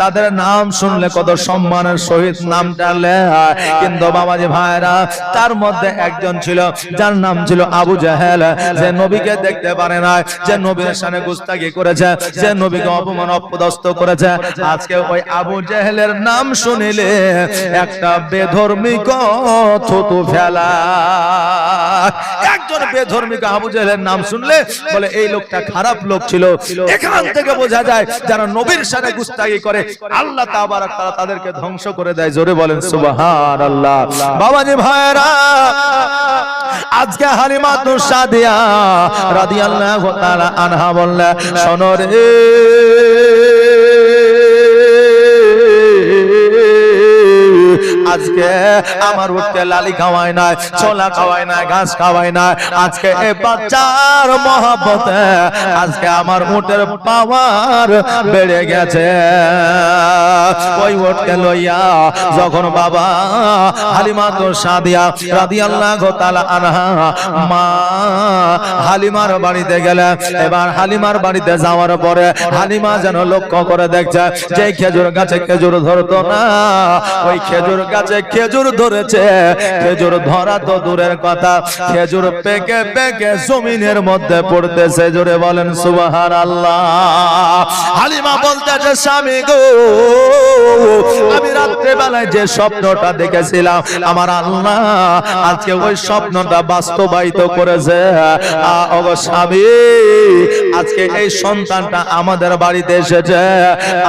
তাদের নাম শুনলে কত সম্মানের সহিত কিন্তু বাবাজি ভাইরা, তার মধ্যে একজন ছিল, যার নাম ছিল আবু জাহেল। যে নবীকে দেখতে পারে না যে নবীর সামনে গুস্তাগি করেছে, যে নবীকে অপমান অপদস্থ করেছে। আজকে ওই আবু জাহেলের নাম শুনিলে একটা বেধর্মিক থুতু ফেলা। একজন বেধর্মিক আবু নাম শুনলে বলে, এই লোকটা খারাপ লোক ছিল। এখান থেকে বোঝা যায় যারা নবীর সাথে গুস্তাগি করে, আল্লাহ তাবারাক তাআলা তাদেরকে ধ্বংস করে দেয়। জোরে বলেন, সুবহানাল্লাহ। বাবাজি ভাইরা আজকে হালিমা তু সাদিয়া রাদিয়াল্লাহু তাআলা আনহা বললেন শোনো আজকে আমার উঠতে লালি খাওয়ায় না ছোলা খাওয়ায় না ঘাস খাওয়ায় না আজকে এ বাচ্চার মহাব্বতে, আজকে আমার উটের পাওয়ার বেড়ে গেছে। ওই উঠকে লইয়া যখন বাবা হালিমা তো সাদিয়া রাদিয়াল্লাহু তাআলা আনহা, মা হালিমার বাড়িতে গেলে, এবার হালিমার বাড়িতে যাওয়ার পরে হালিমা যেন লক্ষ্য করে দেখছে, যে খেজুর গাছে খেজুর ধরতো না, ওই খেজুর গাছে খেজুর ধরেছে, খেজুর ধরা তো দূরের কথা, খেজুর পেকে পেকে জমিনের মধ্যে পড়তেছে, জোরে বলেন সুবাহার আল্লাহ হালিমা বলতেছে, স্বামী গো, আমি রাত্রে বেলায় যে স্বপ্নটা দেখেছিলাম, আমার আল্লাহ আজকে ওই স্বপ্নটা বাস্তবায়িত করেছে। স্বামী, আজকে এই সন্তানটা আমাদের বাড়িতে এসেছে,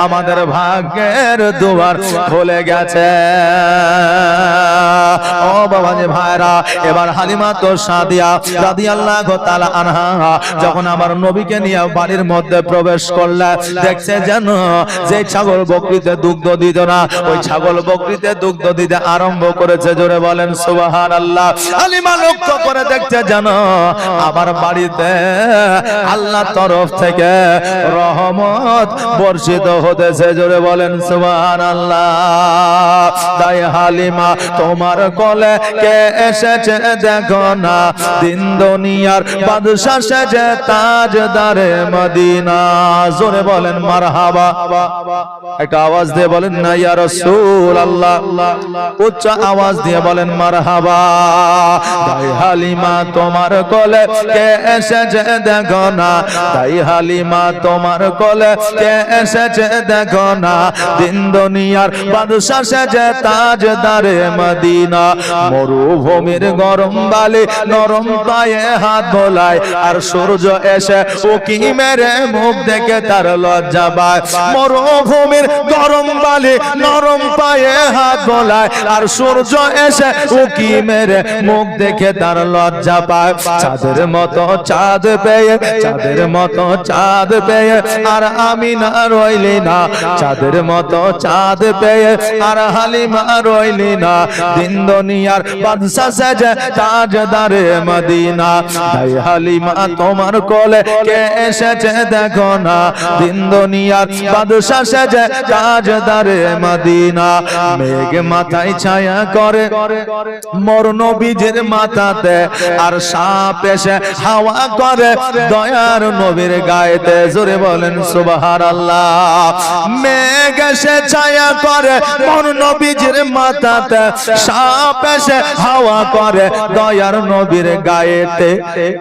আমাদের ভাগ্যের দুয়ার খুলে গেছে। ও বাবা ভাইরা, এবার হালিমা তো সাদিয়া আনহা, যখন আমার নবীকে নিয়ে বাড়ির মধ্যে প্রবেশ করলে, দেখছে যেন যে ছাগল বকরিতে দুগ্ধ দিত না, ওই ছাগল বকরিতে দুগ্ধ দিতে আরম্ভ করেছে, জোরে বলেন হালিমা লক্ষ্য করে দেখছে যেন আমার বাড়িতে আল্লাহ তরফ থেকে রহমত বর্ষিত হতেছে, জোরে বলেন সুবহানাল্লাহ। তাই হালিমা, তোমার কলে কে এসেছে দেখো না। দিন দুনিয়ার বাদশা সেজে তাজদারে মদিনা। জোরে বলেন, মারহাবা। একটা আওয়াজ দিয়ে বলেন, না ইয়া রাসূল আল্লাহ উচ্চ আওয়াজ দিয়ে বলেন, মারহাবা। তাই হালিমা, তোমার কলে কে এসেছে দেখো না। তাই হালিমা, তোমার কলে কে এসেছে দেখো না। দিন দুনিয়ার বাদশা সেজে তাজদারে মদিনা। মরুভূমির গরম বালি নরম পায়ে হাত বোলায়। আর সূর্য এসে উকি মেরে মুখ দেখে তার লজ্জা পায়। মরুভূমির গরম বালি নরম পায়ে হাত বোলায়। আর সূর্য এসে উকি মেরে মুখ দেখে তার লজ্জা পায়। চাঁদের মতো চাঁদ পেয়ে, চাঁদের মতো চাঁদ পেয়ে, আর আমি না রইলি না। চাঁদের মতো চাঁদ পেয়ে, আর হালিমা রইলি না। দিন দুনিয়ার বাদশা সেজে তাজদারে মদিনা। তাই হালিমা তোমার কোলে কে এসেছে দেখো না। দিন দুনিয়ার বাদশা সেজে তাজদারে মদিনা। মেঘ মাথায় ছায়া করে মোর মাথাতে। আর সাপ এসে হাওয়া করে দয়ার নবীর গায়েতে। জোরে বলেন, সুবহানাল্লাহ। মেঘ এসে ছায়া করে মোর নবীজির মাথাতে সাপ এসে হাওয়া করে দয়ার নবীর গায়েতে।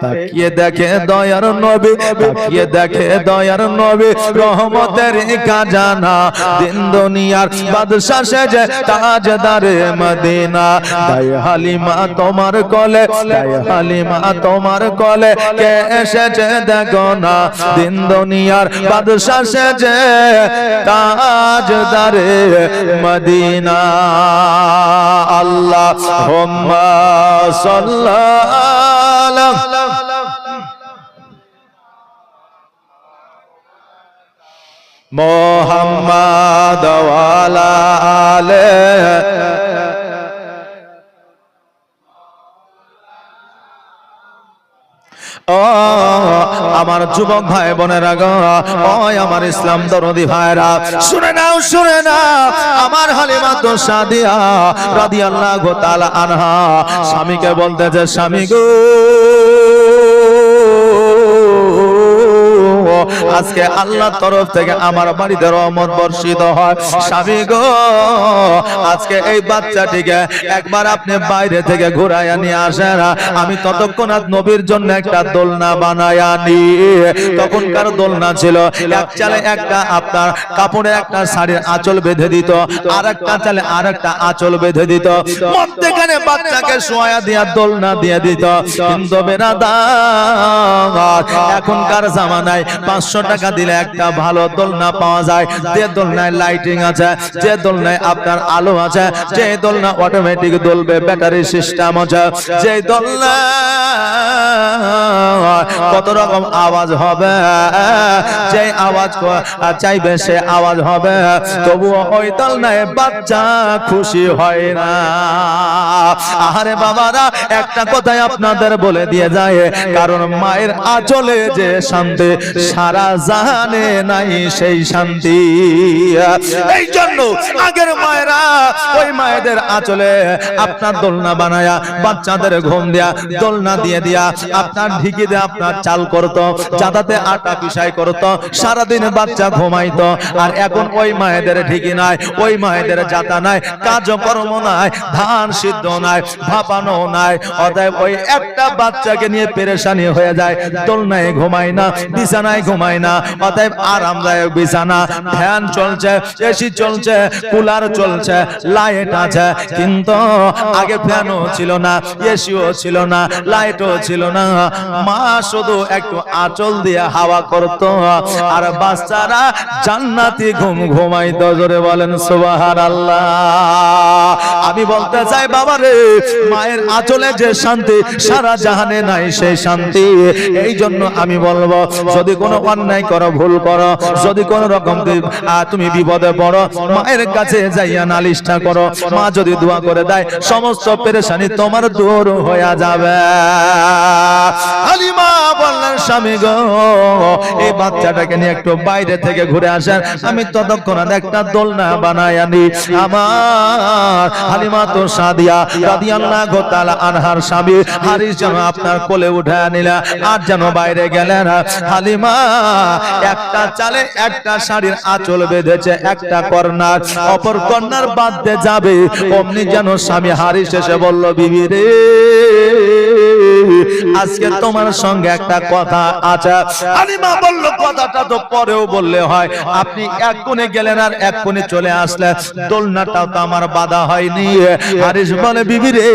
তাকিয়ে দেখে দয়ার নবী, তাকিয়ে দেখে দয়ার নবী, রহমতের খাজানা। দিন দুনিয়ার বাদশা সেজে তাজদারে মদিনা। তাই হালিমা তোমার কলে তাই হালিমা তোমার কলে, কে এসেছে দেখো না। দিন দুনিয়ার বাদশা সেজে তাজদারে মদিনা। আল্লাহ হোম্মা সাল্লাহ মোহাম্মদ আলে আমার যুবক ভাই বোনেরা গো, ওই আমার ইসলাম দরদি ভাইরা, শুনে নাও, শুনে না আমার হালিমা তো সাদিয়া রাদিয়াল্লাহু তাআলা আনহা, স্বামীকে বলতে যে, স্বামী গো আজকে আল্লাহর তরফ থেকে আমার বাড়িতে রহমত বর্ষিত হয়। স্বামী গো, আজকে এই বাচ্চাটিকে একবার আপনি বাইরে থেকে ঘুরাইয়া নিয়ে আসেন। আমি ততক্ষণ আর নবীর জন্য একটা দোলনা বানায় আনি। তখনকার দোলনা ছিল, এক চালে একটা আপনার কাপড়ের একটা শাড়ির আঁচল বেঁধে দিত আর একটা চালে আর একটা আঁচল বেঁধে দিত। মধ্যেখানে বাচ্চাকে শোয়া দিয়া দোলনা দিয়ে দিত। কিন্তু বেরাদা এখনকার জামানায় পাঁচশো টাকা দিলে একটা ভালো দোলনা পাওয়া যায়। যে দোলনায় লাইটিং আছে, যে দোলনায় আপনার আলো আছে, যে দোলনা অটোমেটিক দোলবে ব্যাটারি সিস্টেম আছে। যে দোলনা কত রকম আওয়াজ হবে, যে আওয়াজ চাইবে সে আওয়াজ হবে। তবুও ওই দোলনায় বাচ্চা খুশি হয় না। আহারে বাবারা, একটা কথাই আপনাদের বলে দিয়ে যায়, কারণ মায়ের আচলে যে শান্তি সারা জাহানে নাই সেই শান্তি। এই জন্য আগের মায়েরা ওই মায়েদের আচলে আপনার দোলনা বানায়া, বাচ্চাদের ঘুম দেয়া, দোলনা দিয়ে দিয়া আপনার ঢিকি দিয়ে আপনার চাল করতো যাদাতে আটা পিসাই করতো, সারাদিন বাচ্চা ঘুমাইতো। আর এখন ওই মায়েদের ঢিকি নাই, ওই মায়েদের জাতা নাই কাজকর্ম নাই, ধান সিদ্ধ নাই, ভাপানো নাই। অতএব ওই একটা বাচ্চাকে নিয়ে পেরেশানি হয়ে যায়, দোলনায় ঘুমায় না, বিছানায় ঘুমায় না, অতএব আরামদায়ক বিছানা, ফ্যান চলছে, এসি চলছে, কুলার চলছে, লাইট আছে, কিন্তু আগে ফ্যানও ছিল না, এসিও ছিল না, লাইটও ছিল না। মা শুধু একটু আঁচল দিয়ে হাওয়া করত, আর বাচ্চারা জান্নাতি ঘুম ঘুমাইতো, জোরে বলেন সুবাহান আল্লাহ আমি বলতে চাই বাবা রে, মায়ের আঁচলে যে শান্তি, সারা জাহানে নাই সেই শান্তি। এই জন্য আমি বলব, যদি কোনো অন্যায় করো, ভুল করো, যদি কোন রকম তুমি বিপদে পড়ো, মায়ের কাছে যাইয়া নালিশটা করো। মা যদি দোয়া করে দেয়, সমস্ত পেরেশানি তোমার দূর হয়ে যাবে। এই বাচ্চাটাকে নিয়ে একটু বাইরে থেকে ঘুরে আসেন। আমি ততক্ষণ একটা দোলনা বানাই আনি। আমার হালিমা সাদিয়া রাদিয়াল্লাহু তাআলা আনহার স্বামী। হারিস যেন আপনার কোলে উঠে নিলা আর যেন বাইরে গেলেন হালিমা, একটা চালে একটা শাড়ির আঁচল বেঁধেছে, একটা কর্নার অপর কর্নার দিয়ে যাবে, অমনি যেন স্বামী হারিস এসে বলল, বিবি রে আজকে তোমার সঙ্গে একটা কথা আছে। হালিমা বলল, কথাটা তো পরেও বললে হয়। আপনি এক কোণে গেলেন আর এক কোণে চলে আসলেন। দোলনাটাও তো আমার বাধা হয়নি। হারিস বলে, বিবি রে,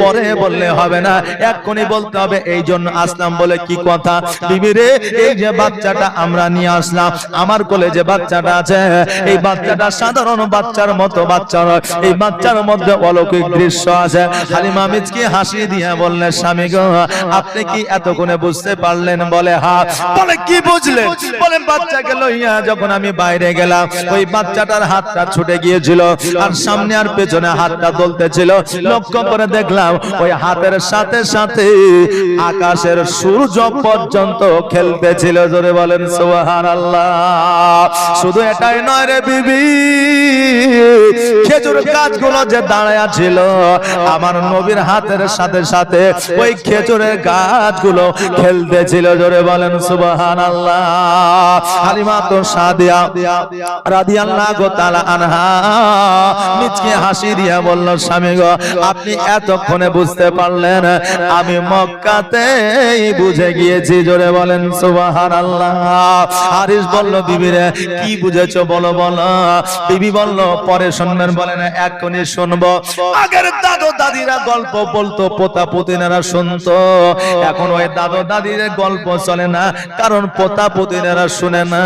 পরে বললে হবে না। এক কোণে বলতে হবে এই জন্য আসলাম বলে কি কথা? বিবি রে, এই যে বাচ্চাটা আমরা নিয়ে আসলাম, আমার কোলে যে বাচ্চাটা আছে, এই বাচ্চাটা সাধারণ বাচ্চার মতো বাচ্চা নয়। এই বাচ্চার মধ্যে অলৌকিক দৃশ্য আছে। হালিমা মিচকি হাসি দিয়ে বললেন স্বামী আপনি কি এতক্ষণে বুঝতে পারলেন? বলে, হা। বলে, কি বুঝলেন? বলেন বাচ্চাকে লইয়া যখন আমি বাইরে গেলাম, ওই বাচ্চাটার হাতটা ছুটে গিয়েছিল, আর সামনে আর পেছনে হাতটা দলতেছিল। লক্ষ্য করে দেখলাম, ওই হাতের সাথে সাথে আকাশের সূর্য পর্যন্ত খেলতেছিল। জোরে বলেন আল্লাহ শুধু এটাই নয় রে বিবি, খেজুর গাছগুলো যে দাঁড়ায় ছিল, আমার নবীর হাতের সাথে সাথে ওই খেজুরের গাছগুলো খেলতেছিল, জোরে বলেন সুবহান আল্লাহ হালিমা তো সাদিয়া রাদিয়াল্লাহু তাআলা আনহা মিচকে হাসি দিয়া বলল, স্বামী গো, আপনি এতক্ষণে বুঝতে পারলেন, আমি মক্কাতেই বুঝে গিয়েছি, জোরে বলেন, সুবহানাল্লাহ। হারিস বলল, বিবি রে, কি বুঝেছ বলো বলো। বিবি বলল, পরে শুনবেন, বলেন এক্ষুনি শুনব। আগের দাদু দাদিরা গল্প বলতো পোতা পুতিনারা শুনতো। এখন ওই দাদু দাদির গল্প চলে না, কারণ পোতা পুতিনারা শুনে না।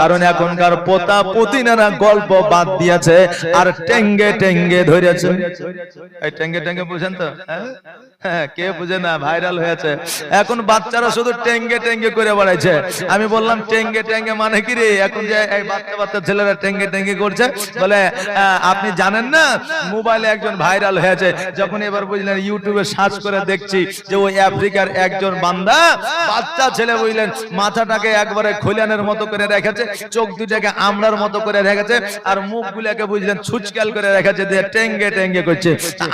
কারণ এখনকার পোতা পুতিনারা গল্প বাদ দিয়েছে আর টেঙ্গে টেঙ্গে ধরেছে। এই টেঙ্গে টেঙ্গে বুঝেন তো হ্যাঁ? হ্যাঁ কে বুঝে না, ভাইরাল হয়েছে। এখন বাচ্চারা শুধু টেঙ্গে টেঙ্গে করে বেড়াইছে। আমি বললাম, টেঙ্গে টেঙ্গে মানে কি রে? এখন যে এই বাচ্চা বাচ্চা ছেলেরা টেঙ্গে টেঙ্গে করছে, বলে আপনি জানেন না, মোবাইলে একজন ভাইরাল হয়েছে। যখন এবার বুঝলেন, ইউটিউবে সার্চ করে দেখছি যে ওই আফ্রিকার একজন বান্দা, বাচ্চা ছেলে বুঝলেন, মাথাটাকে একবারে খোলানের মতো করে রেখেছে, চোখ দুটাকে আমরার মতো করে রেখেছে, আর মুখগুলোকে বুঝলেন ছুচকাল করে রেখেছে, দিয়ে টেঙ্গে টেঙ্গে করছে।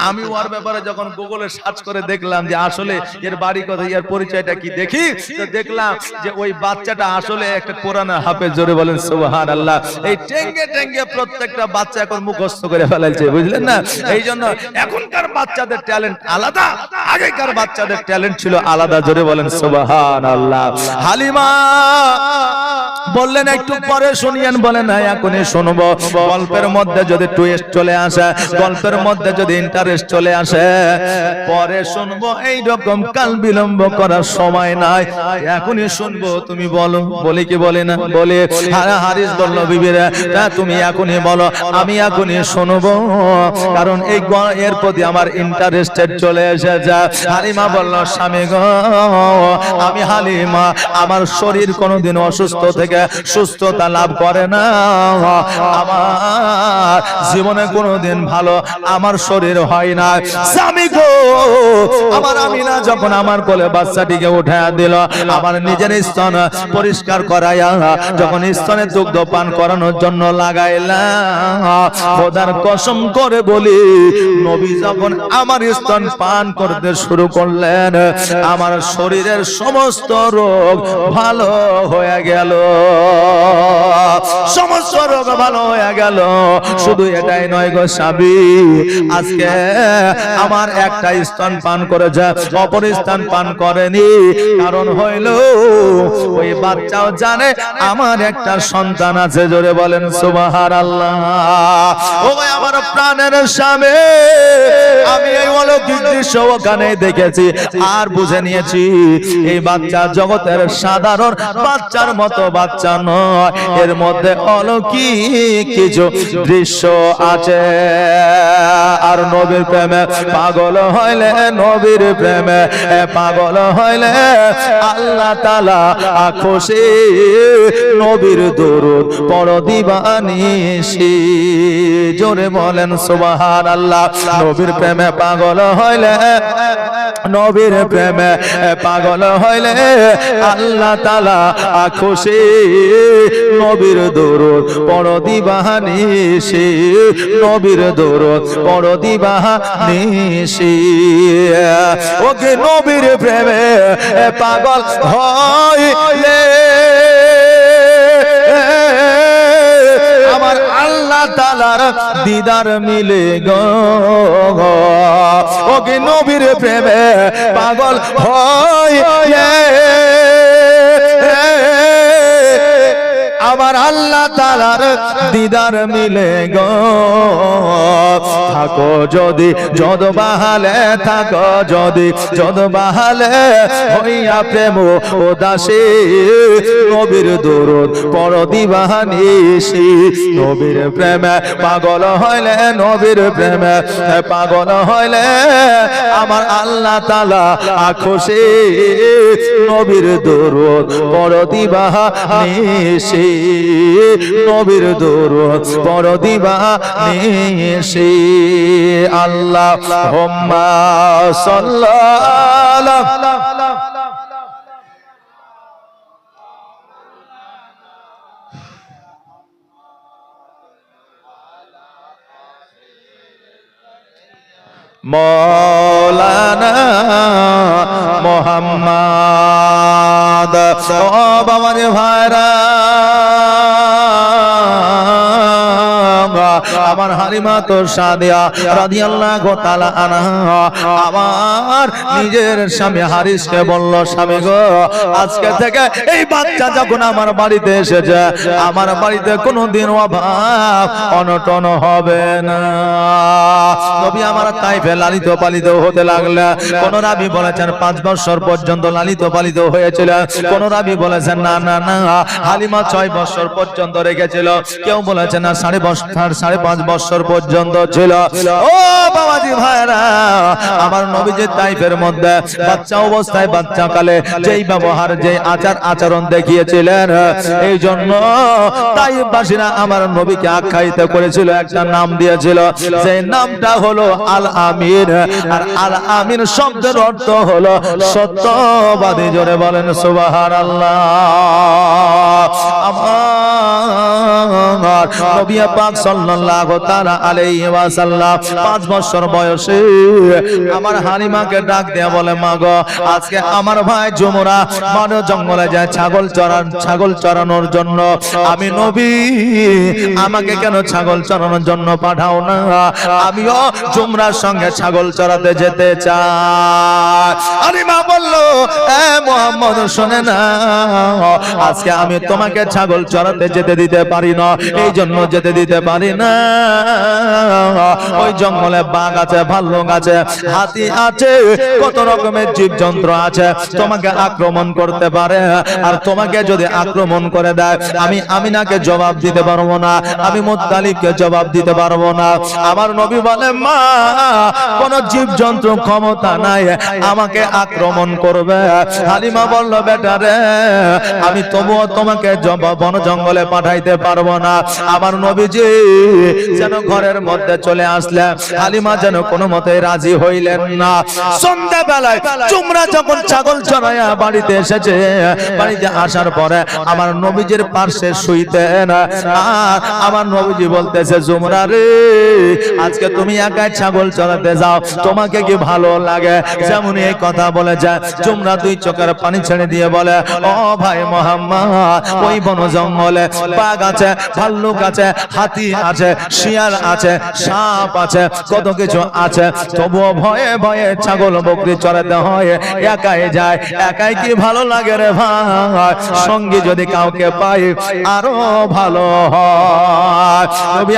আমি ওর ব্যাপারে যখন গুগলে সার্চ করে দেখলাম যে আসলে এর বাড়ি কোথায়, এর পরিচয়টা কি দেখি, তো দেখলাম যে ওই বাচ্চাটা আসলে একটা কোরআন হাফেজ, জোরে বলেন সুবহান আল্লাহ এই টেঙ্গে টেঙ্গে প্রত্যেকটা বাচ্চা এখন মুখস্থ করে ফেলাইছে, বুঝলেন না? এই জন্য এখনকার বাচ্চাদের ট্যালেন্ট আলাদা, আগেকার বাচ্চাদের ট্যালেন্ট ছিল আলাদা, জোরে বলেন সুবহান আল্লাহ হালিমা, বললেন, একটু পরে শুনিয়েন বলে না এখনই শুনব। গল্পের মধ্যে যদি টুইস্ট চলে আসে, গল্পের মধ্যে যদি ইন্টারেস্ট চলে আসে, পরে শুনব এই রকম কাল বিলম্ব করার সময় নাই। এখনই শুনব, তুমি বলো, বলি কি বলে না, বলে। হারা হারিস বলল, বিবিরা তুমি এখনই বলো, আমি এখনই শুনব। কারণ এই এর প্রতি আমার ইন্টারেস্টেড চলে এসে এসেছে হালিমা বলল, স্বামী গো, আমি হালিমা, আমার শরীর কোনোদিন অসুস্থ থেকে সুস্থতা লাভ করে না। আমার জীবনে কোনোদিন ভালো, আমার শরীর হয় না। স্বামী গো, আমার আমিনা যখন আমার কোলে বাচ্চাটিকে উঠে দিল, আমার নিজের স্তন পরিষ্কার করাইয়া যখন স্তনে দুগ্ধ পান করানোর জন্য লাগাইলাম খোদার কসম করে বলি, নবী যখন আমার স্তন পান করতে শুরু করলেন, আমার শরীরের সমস্ত রোগ ভালো হয়ে গেল। সমস্ত রোগ ভালো হয়ে গেল। শুধু এটাই নয় গো স্বামী, আজকে আমার একটা স্তন পান করেছে, অপর স্তন পান করেনি। কারণ হইল, ওই বাচ্চাও জানে, আমার একটা সন্তান আছে, জোরে বলেন সুবাহার আল্লাহ ও আমার প্রাণের স্বামী, আমি এই অলৌকিক দৃশ্য ওখানে দেখেছি। আর বুঝে নিয়েছি, এই বাচ্চা জগতের সাধারণ বাচ্চার মতো বাচ্চা নয়। এর মধ্যে অলৌকিক কিছু দৃশ্য আছে। আর নবীর প্রেমে পাগল হইলে নবীর প্রেমে পাগল হইলে আল্লাহ তালা খুশি। নবীর দরুদ পড় দিবানিসি জোরে বলেন সুবাহান আল্লাহ নবীর প্রেমে পাগল হইলে নবীর প্রেমে পাগল হইলে আল্লাহ তালা খুশি। নবীর দরুদ পড় সে। নবীর দরুদ পড় সে। ওকে নবীর প্রেমে পাগল হইলে। আমার আল্লাহ তালার দিদার মিলে গো নবীর প্রেমে পাগল হয়। আমার আল্লাহ তালার দিদার মিলে গো। থাকো যদি যদ বাহালে থাকো যদি যদ বাহালে হইয়া প্রেম ও দাসী নবীর দরুদ পর দিবাহানিসি নবীর প্রেমে পাগল হইলে নবীর প্রেমে পাগল হইলে আমার আল্লাহ তালা খুশি নবীর দরুদ পর দিবাহানিসি নবীর দরুদ পর দিবাহানিসি আল্লাহ হোম্মা সাল্লাল্লাহু মৌলানা মোহাম্মদ। ও বাবা ভাইরা। আমার হালিমা তোর সাদিয়া রাদিয়াল্লাহু তাআলা আনহা। আমার নিজের স্বামী হারিসকে বলল, স্বামী গো, আজকে থেকে এই বাচ্চা যখন আমার বাড়িতে এসেছে, আমার বাড়িতে কোনোদিন অভাব অনটন হবে না। নবী আমার তাইফে লালিত পালিত হতে লাগলে, কোন রাবি বলেছেন, পাঁচ বছর পর্যন্ত লালিত পালিত হয়েছিল। কোন রাবি বলেছেন, না না না, হালিমা ছয় বছর পর্যন্ত রেখেছিল। কেউ বলেছেন, না, সাড়ে বছর, সাড়ে পাঁচ বছর পর্যন্ত ছিল। ও বাবাজি ভাইরা আমার নবীজি তাইফের মধ্যে বাচ্চা অবস্থায় বাচ্চা কালে যেই ব্যবহার যে আচার আচরণ দেখিয়েছিলেন এই জন্য তাইফবাসীরা আমার নবীকে আখ্যায়িত করেছিল, একটা নাম দিয়েছিল সেই নামটা হলো হলো আল আমির আর আল আমির শব্দের অর্থ হলো সত্যবাদী, জোরে বলেন সুবাহার আল্লাহ আমার নবী পাক সাল্লাল্লাহু তাআলা আলাইহি ওয়াসাল্লাম 5 বছর বয়সে আমার হালিমাকে ডাক দেয়া বলে মা গো আজকে আমার ভাই জুমরা জঙ্গলে যায় ছাগল চরান ছাগল চরানোর জন্য আমি নবী আমাকে কেন ছাগল চরানোর জন্য পাঠাও না আমিও জুমরার সঙ্গে ছাগল চরাতে যেতে চাই হালিমা বলল এ মোহাম্মদ শুনে না আজকে আমি তোমাকে ছাগল চরাতে যেতে দিতে পারি না এই জন্য যেতে দিতে পারি না। ওই জঙ্গলে বাঘ আছে, ভাল্লুক আছে, হাতি আছে, কত রকমের জীব যন্ত্র আছে। তোমাকে আক্রমণ করতে পারে, আর তোমাকে যদি আক্রমণ করে দেয়, আমি আমিনাকে জবাব দিতে পারব না, আমি মুত্তালিবকে জবাব দিতে পারব না। আমার নবী বলে, মা, কোন জীব জন্তু ক্ষমতা নাই, আমাকে আক্রমণ করবে। হালিমা বলল, বেটা রে, আমি তবুও তোমাকে বন জঙ্গলে পাঠাইতে পারব না। আমার নবীজি যেন ঘরের মধ্যে চলে আসলে, হালিমা যেন কোনো মতে রাজি হইলেন না। সন্ধ্যাবেলায় তোমরা যখন ছাগল চড়াইয়া বাড়িতে এসেছে, বাড়িতে আসার পরে আমার নবীজির পার্শ্বে শুইতেন। আর আমার নবীজি বলতেছে, জুমরা রে, আজকে তুমি একাই ছাগল চড়াতে যাও, তোমাকে কি ভালো লাগে? যেমন এই কথা বলে যায় তোমরা দুই চোখের পানি ছেড়ে দিয়ে বলে, ও ভাই মোহাম্মদ, ওই বন জঙ্গলে বাঘ আছে ভাল্লুক আছে হাতি আছে, শিয়াল আছে, সাপ আছে, কত কিছু আছে। তবুও ভয়ে ভয়ে ছাগল বকরি চড়াতে হয় একাই যায়, একাই কি ভালো লাগে রে ভাই? সঙ্গী যদি কাউকে পাই, আরও ভালো হয়।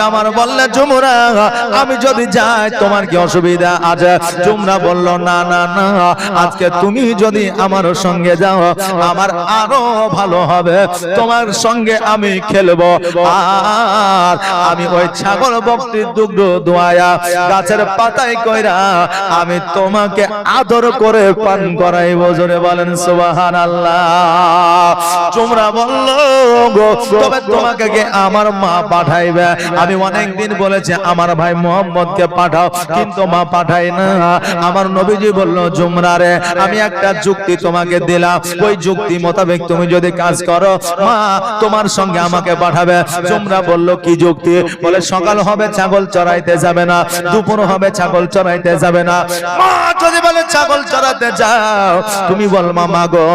আমার বললে জুমরা আমি যদি যাই, তোমার কি অসুবিধা আছে? জুমরা বলল, না না না, আজকে তুমি যদি আমার সঙ্গে যাও, আমার আরও ভালো হবে। তোমার সঙ্গে আমি খেলব। আর আমি ওই ছাগল বক্তির দুগ্ধ দোয়া গাছের পাতায় কইরা আমি তোমাকে আদর করে পান করাইবো, জোরে বলেন সুবাহান আল্লাহ তোমরা বলল তবে তোমাকে আমার মা পাঠাইবে? আমি বলেছি, আমার ভাই মোহাম্মদকে পাঠাও। কিন্তু মা পাঠাই না। আমার নবীজি বলল, জুমরা রে, আমি একটা যুক্তি তোমাকে দিলাম। ওই যুক্তি মোতাবেক তুমি যদি কাজ করো, মা তোমার সঙ্গে আমাকে পাঠাবে। জুমরা বলল কি যুক্তি? বলে, সকাল হবে, ছাগল চড়াইতে যাবে না, দুপুর হবে, ছাগল চড়াইতে যাবে না। মা যদি বলে, ছাগল চড়াতে যাও, তুমি বল মা গো।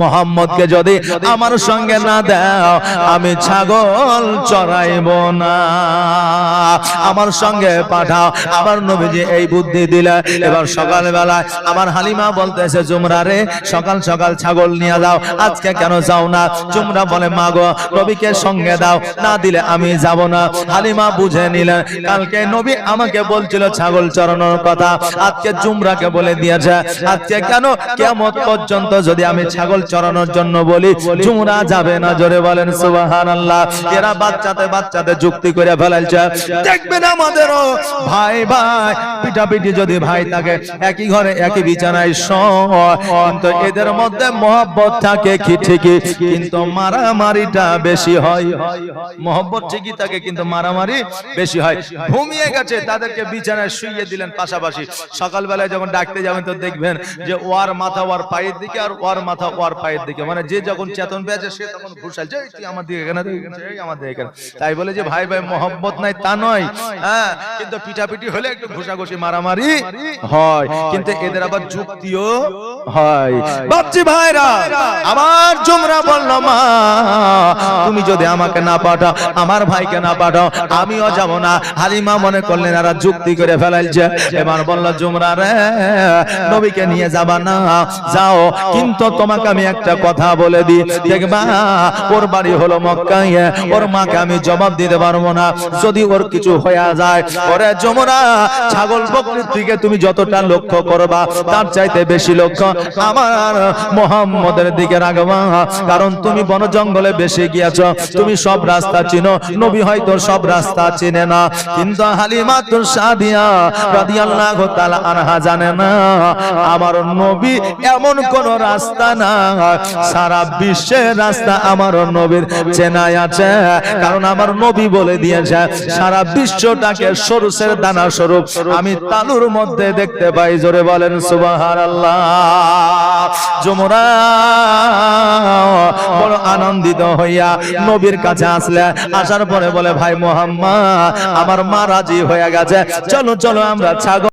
মোহাম্মদকে যদি আমার সঙ্গে না দাও, আমি ছাগল চড়াইব না। আমার সঙ্গে পাঠাও। আমার নবীজি এই বুদ্ধি দিলে। এবার সকাল বেলায় আমার হালিমা বলতেছে জুমরা রে, সকাল সকাল ছাগল নিয়ে যাও। আজকে কেন যাও না? জুমরা বলে, মা গো, নবীকে সঙ্গে দাও। না দিলে আমি যাব না। হালিমা বুঝে নিলেন কালকে নবী আমাকে বলছিল ছাগল চড়ানোর কথা। আজকে জুমরাকে বলে দিয়েছে, আজকে কেন কেমন পর্যন্ত যদি আমি ছাগল চড়ানোর জন্য বলি জুমরা যাবে না, জোরে বলেন সুবাহান আল্লাহ এরা বাচ্চাতে বাচ্চাতে যুক্তি করে ফেলাইছে। দেখবেন আমাদেরও ভাই ভাই পিটাপিটি যদি ভাই থাকে, একই ঘরে একই বিছানায় কিন্তু এদের মধ্যে মহব্বত থাকে কি ঠিকই, কিন্তু মারামারিটা বেশি হয়। মহব্বত ঠিকই থাকে, কিন্তু মারামারি বেশি হয়। ঘুমিয়ে গেছে, তাদেরকে বিছানায় শুইয়ে দিলেন পাশাপাশি। সকালবেলায় যখন ডাকতে যাবেন, তো দেখবেন যে ওয়ার মাথা ওয়ার পায়ের দিকে আর ওয়ার মাথা ওয়ার পায়ের দিকে। মানে যে যখন চেতন পেয়েছে সে তখন ঘুষাল যে তুই আমার দিকে এখানে আমার দিকে এখানে তাই বলে যে, ভাই ভাই মহব্বত নাই তা নয়। হ্যাঁ কিন্তু পিটাপিটি হলে একটু ঘুষাঘুষি, মারামারি হয়। কিন্তু এদের আবার যুক্তিও হয়। বাপজি ভাইরা, আমার জুমরা বলল, মা, তুমি যদি আমাকে না পাঠাও, আমার ভাইকে না পাঠাও, আমিও যাব না। হালিমা মনে করলেন, এরা যুক্তি করে ফেলাইছে। এবার বলল, জুমরা রে, নবীকে নিয়ে যাবা না, যাও। কিন্তু তোমাকে আমি একটা কথা বলে দিই। দেখবা, ওর বাড়ি হলো মক্কায়, ওর মাকে আমি জবাব দিতে পারব না। যদি ওর কিছু হয়ে যায়, ওরে যমুনা, ছাগল বকরির দিকে তুমি যতটা লক্ষ্য করবা, তার চাইতে বেশি লক্ষ্য আমার মোহাম্মদের দিকে রাখবা। কারণ তুমি বন জঙ্গলে বেশি গিয়েছ, তুমি সব রাস্তা চিনো, নবী হয়তো সব রাস্তা চিনে না। কিন্তু হালিমা সাদিয়া রাদিয়াল্লাহু তাআলা আনহা জানে না, আমার নবী এমন কোন রাস্তা না সারা বিশ্বের রাস্তা আমার নবীর চেনাই আছে। কারণ আমার নবী বলে দিয়েছে, সারা বিশ্বটাকে সরষের দানা স্বরূপ। আমি তালুর মধ্যে দেখতে পাই, জোরে বলেন সুবাহার আল্লাহ আনন্দিত হইয়া নবীর কাছে আসলে, আসার পরে বলে, ভাই মোহাম্মদ, আমার মা রাজি হয়ে গেছে। চলো চলো, আমরা ছাগল